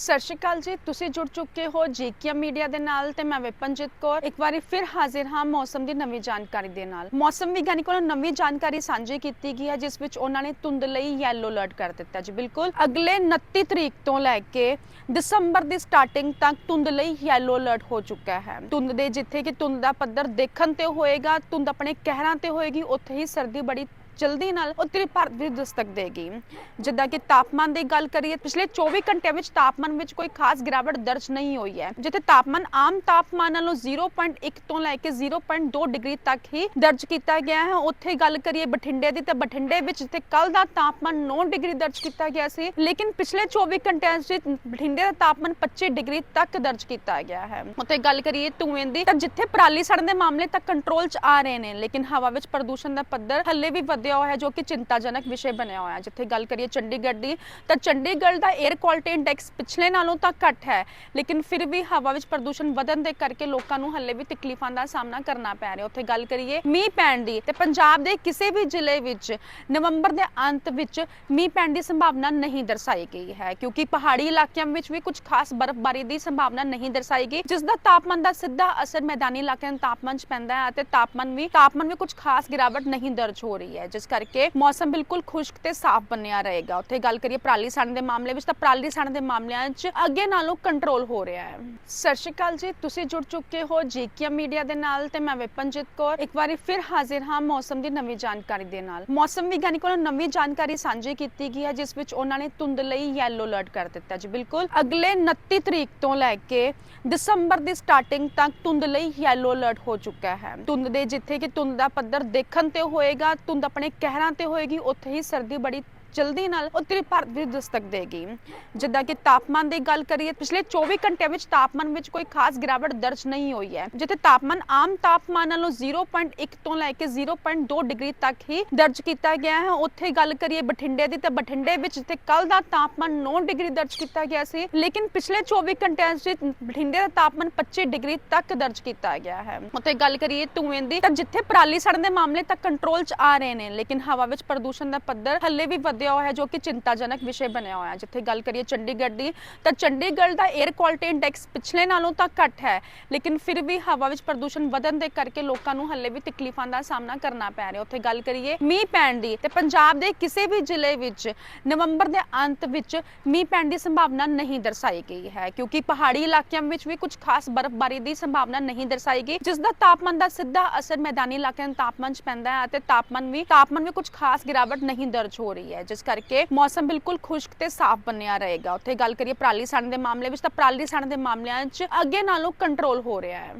ਸਤਿ ਸ਼੍ਰੀ ਅਕਾਲ ਜੀ, ਤੁਸੀਂ ਜੁੜ ਚੁੱਕੇ ਹੋ ਜੀਕੀਆ ਮੀਡੀਆ ਦੇ ਨਾਲ ਤੇ ਮੈਂ ਵਿਪਨਜੀਤ ਕੌਰ। ਇੱਕ ਵਾਰੀ ਫਿਰ ਹਾਜ਼ਰ ਹਾਂ ਮੌਸਮ ਦੀ ਨਵੀਂ ਜਾਣਕਾਰੀ ਦੇ ਨਾਲ। ਮੌਸਮ ਵਿਗਿਆਨੀ ਕੋਲੋਂ ਨਵੀਂ ਜਾਣਕਾਰੀ ਸਾਂਝੀ ਕੀਤੀ ਗਈ ਹੈ, ਜਿਸ ਵਿੱਚ ਉਹਨਾਂ ਨੇ ਧੁੰਦ ਲਈ ਯੈਲੋ ਅਲਰਟ ਕਰ ਦਿੱਤਾ ਜੀ। ਬਿਲਕੁਲ, ਅਗਲੇ 29 ਤਰੀਕ ਤੋਂ ਲੈ ਕੇ ਦਸੰਬਰ ਦੀ ਸਟਾਰਟਿੰਗ ਤੱਕ ਧੁੰਦ ਲਈ ਯੈਲੋ ਅਲਰਟ ਹੋ ਚੁੱਕਾ ਹੈ। ਧੁੰਦ ਦੇ ਜਿੱਥੇ ਕਿ ਧੁੰਦ ਦਾ ਪੱਧਰ ਦੇਖਣ ਤੇ ਹੋਏਗਾ, ਧੁੰਦ ਆਪਣੇ ਕਹਿਰਾਂ ਤੇ ਹੋਏਗੀ, ਉੱਥੇ ਹੀ ਸਰਦੀ ਬੜੀ ਜਲਦੀ ਨਾਲ ਉੱਤਰੀ ਭਾਰਤ ਵਿੱਚ ਦਸਤਕ ਦੇਗੀ। ਜਿੱਦਾਂ ਕਿ ਤਾਪਮਾਨ ਦੀ ਗੱਲ ਕਰੀਏ, ਪਿਛਲੇ 24 ਘੰਟਿਆਂ ਵਿੱਚ ਤਾਪਮਾਨ ਵਿੱਚ ਕੋਈ ਖਾਸ ਗਿਰਾਵਟ ਦਰਜ ਨਹੀਂ ਹੋਈ ਹੈ। ਜਿੱਥੇ ਤਾਪਮਾਨ ਆਮ ਤਾਪਮਾਨ ਨਾਲੋਂ 0.1 ਤੋਂ ਲੈ ਕੇ 0.2 ਡਿਗਰੀ ਤੱਕ ਹੀ ਦਰਜ ਕੀਤਾ ਗਿਆ ਹੈ। ਉੱਥੇ ਗੱਲ ਕਰੀਏ ਬਠਿੰਡੇ ਦੀ, ਤਾਂ ਬਠਿੰਡੇ ਵਿੱਚ ਜਿੱਥੇ ਕੱਲ ਦਾ ਤਾਪਮਾਨ 9 ਡਿਗਰੀ ਦਰਜ ਕੀਤਾ ਗਿਆ ਸੀ, ਲੇਕਿਨ ਪਿਛਲੇ 24 ਘੰਟਿਆਂ ਵਿੱਚ ਬਠਿੰਡੇ ਦਾ ਤਾਪਮਾਨ 25 ਡਿਗਰੀ ਤੱਕ ਦਰਜ ਕੀਤਾ ਗਿਆ ਹੈ। ਉੱਥੇ ਗੱਲ ਕਰੀਏ ਧੂਏ ਦੀ, ਤਾਂ ਜਿੱਥੇ ਪਰਾਲੀ ਸੜਨ ਦੇ ਮਾਮਲੇ ਤੱਕ ਕੰਟਰੋਲ 'ਚ ਆ ਰਹੇ ਨੇ, ਲੇਕਿਨ ਹਵਾ ਵਿੱਚ ਪ੍ਰਦੂਸ਼ਣ ਦਾ ਪੱਧਰ ਹੱਲੇ ਵੀ ਵਧਿਆ ਹੋਇਆ ਹੈ ਜੋ ਕਿ ਚਿੰਤਾਜਨਕ ਵਿਸ਼ੇ ਬਣਿਆ ਹੋਇਆ ਹੈ। ਜਿੱਥੇ ਗੱਲ ਕਰੀਏ ਚੰਡੀਗੜ੍ਹ ਦੀ, ਤਾਂ ਚੰਡੀਗੜ੍ਹ ਦਾ 에ਅਰ ਕੁਆਲਿਟੀ ਇੰਡੈਕਸ ਪਿਛਲੇ ਨਾਲੋਂ ਤਾਂ ਘੱਟ ਹੈ, ਲੇਕਿਨ ਫਿਰ ਵੀ ਹਵਾ ਵਿੱਚ ਪ੍ਰਦੂਸ਼ਣ ਵਧਣ ਦੇ ਕਰਕੇ ਲੋਕਾਂ ਨੂੰ ਹੱਲੇ ਵੀ ਤਕਲੀਫਾਂ ਦਾ ਸਾਹਮਣਾ ਕਰਨਾ ਪੈ ਰਿਹਾ। ਉੱਥੇ ਗੱਲ ਕਰੀਏ ਮੀਂਹ ਪੈਣ ਦੀ, ਤੇ ਪੰਜਾਬ ਦੇ ਕਿਸੇ ਵੀ ਜ਼ਿਲ੍ਹੇ ਵਿੱਚ ਨਵੰਬਰ ਦੇ ਅੰਤ ਵਿੱਚ ਮੀਂਹ ਪੈਣ ਦੀ ਸੰਭਾਵਨਾ ਨਹੀਂ ਦਰਸਾਈ ਗਈ ਹੈ, ਕਿਉਂਕਿ ਪਹਾੜੀ ਇਲਾਕਿਆਂ ਵਿੱਚ ਵੀ ਕੁਝ ਖਾਸ ਬਰਫ਼ਬਾਰੀ ਦੀ ਸੰਭਾਵਨਾ ਨਹੀਂ ਦਰਸਾਈ ਗਈ, ਜਿਸ ਦਾ ਤਾਪਮਾਨ ਦਾ ਸਿੱਧਾ ਅਸਰ ਮੈਦਾਨੀ ਇਲਾਕਿਆਂ ਦੇ ਤਾਪਮਾਨ 'ਚ ਪੈਂਦਾ ਹੈ ਅਤੇ ਤਾਪਮਾਨ ਵੀ, ਤਾਪਮਾਨ ਵਿੱਚ ਕੁਝ ਖਾਸ ਗਿਰਾਵਟ ਨਹੀਂ ਦਰਜ ਹੋ ਰਹੀ ਹੈ। ਜਿਸ ਕਰਕੇ ਮੌਸਮ ਬਿਲਕੁਲ ਖੁਸ਼ਕ ਤੇ ਸਾਫ਼ ਬਣਿਆ ਰਹੇਗਾ। ਉੱਥੇ ਗੱਲ ਕਰੀਏ ਪਰਾਲੀ ਸੜਨ ਦੇ ਮਾਮਲੇ ਵਿੱਚ ਤਾਂ ਪਰਾਲੀ ਸੜਨ ਦੇ ਮਾਮਲਿਆਂ 'ਚ ਅੱਗੇ ਨਾਲੋਂ ਕੰਟਰੋਲ ਹੋ ਰਿਹਾ ਹੈ। ਸਤਿ ਸ਼੍ਰੀ ਅਕਾਲ ਜੀ, ਤੁਸੀਂ ਜੁੜ ਚੁੱਕੇ ਹੋ ਜੀਕੀਆ ਮੀਡੀਆ ਦੇ ਨਾਲ ਤੇ ਮੈਂ ਵਿਪਨਜੀਤ ਕੌਰ। ਇੱਕ ਵਾਰੀ ਫਿਰ ਹਾਜ਼ਰ ਹਾਂ ਮੌਸਮ ਦੀ ਨਵੀਂ ਜਾਣਕਾਰੀ ਦੇ ਨਾਲ। ਮੌਸਮ ਵਿਗਿਆਨੀ ਕੋਲੋਂ ਨਵੀਂ ਜਾਣਕਾਰੀ ਸਾਂਝੀ ਕੀਤੀ ਗਈ ਹੈ, ਜਿਸ ਵਿੱਚ ਉਹਨਾਂ ਨੇ ਧੁੰਦ ਲਈ ਯੈਲੋ ਅਲਰਟ ਕਰ ਦਿੱਤਾ ਜੀ। ਬਿਲਕੁਲ ਅਗਲੇ 29 ਤਰੀਕ ਤੋਂ ਲੈ ਕੇ ਦਸੰਬਰ ਦੀ ਸਟਾਰਟਿੰਗ ਤੱਕ ਧੁੰਦ ਲਈ ਯੈਲੋ ਅਲਰਟ ਹੋ ਚੁੱਕਾ ਹੈ। ਧੁੰਦ ਦੇ ਜਿੱਥੇ ਕਿ ਧੁੰਦ ਦਾ ਪੱਧਰ ਦੇਖਣ ਤੇ ਹੋਏਗਾ, ਧੁੰਦ ਆਪਣੇ ਕਹਿਰਾਂ ਤੇ ਹੋਏਗੀ ਉੱਥੇ ਹੀ ਸਰਦੀ ਬੜੀ ਜਲਦੀ ਨਾਲ ਉੱਤਰੀ ਭਾਰਤ ਵਿੱਚ ਦਸਤਕ ਦੇਗੀ। ਜਿੱਦਾਂ ਕਿ ਤਾਪਮਾਨ ਦੀ ਗੱਲ ਕਰੀਏ, ਪਿਛਲੇ 24 ਘੰਟਿਆਂ ਵਿੱਚ ਤਾਪਮਾਨ ਵਿੱਚ ਕੋਈ ਖਾਸ ਗਿਰਾਵਟ ਦਰਜ ਨਹੀਂ ਹੋਈ ਹੈ। ਜਿੱਥੇ ਤਾਪਮਾਨ ਆਮ ਤਾਪਮਾਨ ਨਾਲੋਂ 0.1 ਤੋਂ ਲੈ ਕੇ 0.2 ਡਿਗਰੀ ਤੱਕ ਹੀ ਦਰਜ ਕੀਤਾ ਗਿਆ ਹੈ। ਉੱਥੇ ਗੱਲ ਕਰੀਏ ਬਠਿੰਡੇ ਦੀ, ਤਾਂ ਬਠਿੰਡੇ ਵਿੱਚ ਜਿੱਥੇ ਕੱਲ ਦਾ ਤਾਪਮਾਨ 9 ਡਿਗਰੀ ਦਰਜ ਕੀਤਾ ਗਿਆ ਸੀ, ਲੇਕਿਨ ਪਿਛਲੇ 24 ਘੰਟਿਆਂ ਵਿੱਚ ਬਠਿੰਡੇ ਦਾ ਤਾਪਮਾਨ 25 ਡਿਗਰੀ ਤੱਕ ਦਰਜ ਕੀਤਾ ਗਿਆ ਹੈ। ਉੱਥੇ ਗੱਲ ਕਰੀਏ ਧੂਏ ਦੀ, ਤਾਂ ਜਿੱਥੇ ਪਰਾਲੀ ਸੜਨ ਦੇ ਮਾਮਲੇ ਤੱਕ ਕੰਟਰੋਲ 'ਚ ਆ ਰਹੇ ਨੇ, ਲੇਕਿਨ ਹਵਾ ਵਿੱਚ ਪ੍ਰਦੂਸ਼ਣ ਦਾ ਪੱਧਰ ਹੱਲੇ ਵੀ ਵਧਿਆ ਹੋਇਆ ਹੈ ਜੋ ਕਿ ਚਿੰਤਾਜਨਕ ਵਿਸ਼ੇ ਬਣਿਆ ਹੋਇਆ। ਹੈ ਜਿੱਥੇ ਗੱਲ ਕਰੀਏ ਚੰਡੀਗੜ੍ਹ ਦੀ, ਤਾਂ ਚੰਡੀਗੜ੍ਹ ਦਾ 에ਅਰ ਕੁਆਲਿਟੀ ਇੰਡੈਕਸ ਪਿਛਲੇ ਨਾਲੋਂ ਤਾਂ ਘੱਟ ਹੈ, ਲੇਕਿਨ ਫਿਰ ਵੀ ਹਵਾ ਵਿੱਚ ਪ੍ਰਦੂਸ਼ਣ ਵਧਣ ਦੇ ਕਰਕੇ ਲੋਕਾਂ ਨੂੰ ਹੱਲੇ ਵੀ ਤਕਲੀਫਾਂ ਦਾ ਸਾਹਮਣਾ ਕਰਨਾ ਪੈ ਰਿਹਾ। ਉੱਥੇ ਗੱਲ ਕਰੀਏ ਮੀਂਹ ਪੈਣ ਦੀ, ਤੇ ਪੰਜਾਬ ਦੇ ਕਿਸੇ ਵੀ ਜ਼ਿਲ੍ਹੇ ਵਿੱਚ ਨਵੰਬਰ ਦੇ ਅੰਤ ਵਿੱਚ ਮੀਂਹ ਪੈਣ ਦੀ ਸੰਭਾਵਨਾ ਨਹੀਂ ਦਰਸਾਈ ਗਈ ਹੈ, ਕਿਉਂਕਿ ਪਹਾੜੀ ਇਲਾਕਿਆਂ ਵਿੱਚ ਵੀ ਕੁਝ ਖਾਸ ਬਰਫ਼ਬਾਰੀ ਦੀ ਸੰਭਾਵਨਾ ਨਹੀਂ ਦਰਸਾਈ ਗਈ, ਜਿਸ ਦਾ ਤਾਪਮਾਨ ਦਾ ਸਿੱਧਾ ਅਸਰ ਮੈਦਾਨੀ ਇਲਾਕਿਆਂ ਦੇ ਤਾਪਮਾਨ 'ਚ ਪੈਂਦਾ ਹੈ ਅਤੇ ਤਾਪਮਾਨ ਵੀ, ਤਾਪਮਾਨ ਵਿੱਚ ਕੁਝ ਖਾਸ ਗਿਰਾਵਟ ਨਹੀਂ ਦਰਜ ਹੋ ਰਹੀ ਹੈ। ਜਿਸ ਕਰਕੇ ਮੌਸਮ ਬਿਲਕੁਲ ਖੁਸ਼ਕ ਤੇ ਸਾਫ਼ ਬਣਿਆ ਰਹੇਗਾ। ਉੱਥੇ ਗੱਲ ਕਰੀਏ ਪਰਾਲੀ ਸੜਨ ਦੇ ਮਾਮਲੇ ਵਿੱਚ ਤਾਂ ਪਰਾਲੀ ਸੜਨ ਦੇ ਮਾਮਲਿਆਂ 'ਚ ਅੱਗੇ ਨਾਲੋਂ ਕੰਟਰੋਲ ਹੋ ਰਿਹਾ ਹੈ।